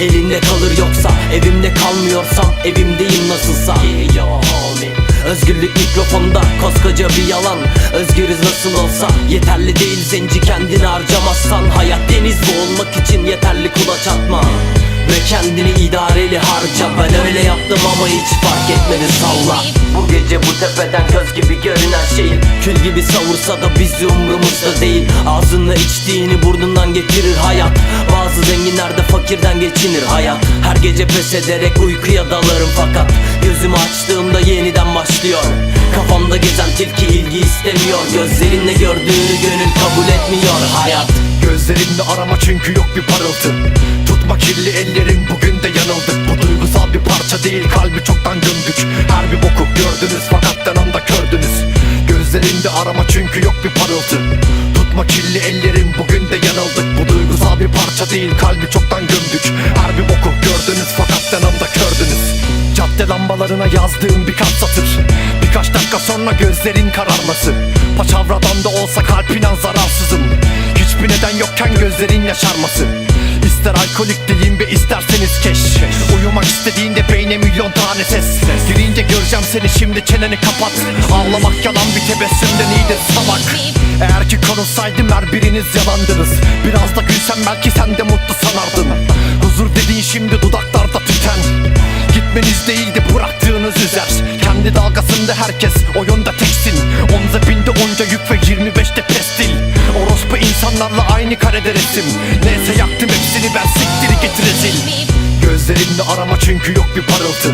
Elinde kalır yoksa evimde kalmıyorsam Evimdeyim nasılsa. Özgürlük mikrofonda koskoca bir yalan. Özgürüz nasıl olsa Yeterli değil zenci kendini harcamazsan. Hayat deniz boğulmak için yeterli kulaç atma Ve kendini idareli harca. Ben öyle yaptım ama hiç fark etmedi salla. Bu gece bu tepeden göz gibi görünen şeyin Kül gibi savursa da bizi umrumuzda değil. Ağzına içtiğini burnundan getirir hayat. Bazı zenginler de fakirden geçinir hayat. Her gece pes ederek uykuya dalarım fakat Gözümü açtığımda yeniden başlıyor. Kafamda gezen tilki ilgi istemiyor. Gözlerinle gördüğünü gönül kabul etmiyor hayat Gözlerinde arama çünkü yok bir parıltı. Tutma kirli ellerim bugün de yanıldık Bu duygusal bir parça değil kalbi çoktan gömdük. Her bir boku gördünüz fakat denanda kördünüz. Gözlerinde arama çünkü yok bir parıltı. Tutma kirli ellerim bugün de yanıldık Bu duygusal bir parça değil kalbi çoktan gömdük. Her bir boku gördünüz fakat denanda kördünüz. Cadde lambalarına yazdığım birkaç satır. Birkaç dakika sonra gözlerin kararması. Paçavradan da olsa kalpinen zararsızım Neden yokken gözlerin yaşarması. İster alkolik diyeyim ve isterseniz keş. Uyumak istediğinde beyne milyon tane ses. Girince göreceğim seni şimdi çeneni kapat. Ağlamak yalan bir tebessümden iyidir salak? Eğer ki konuşsaydım her biriniz yalandınız. Biraz da gülsem belki sen de mutlu sanardın. Huzur dediğin şimdi dudaklarda tüten. Gitmeniz değil de bıraktığınız üzer. Kendi dalgasında herkes o yönde teksin. Omza binde onca yük ve 25'te pestil Orospu insanlarla aynı karede resim Neyse yaktım hepsini ben siktiri getir rezil Gözlerinde arama çünkü yok bir parıltı.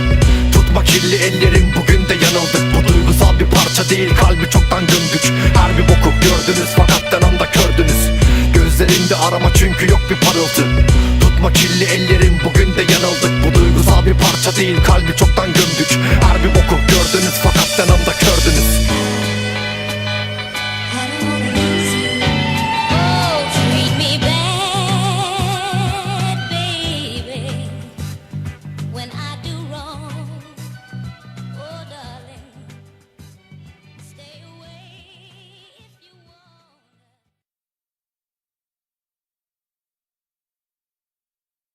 Tutma kirli ellerim bugün de yanıldık. Bu duygusal bir parça değil kalbi çoktan gömdük. Her bir boku gördünüz fakat denanda kördünüz. Gözlerinde arama çünkü yok bir parıltı. Tutma kirli ellerim bugün de yanıldık. Bu duygusal bir parça değil kalbi çoktan gömdük. Her bir boku gördünüz fakat denanda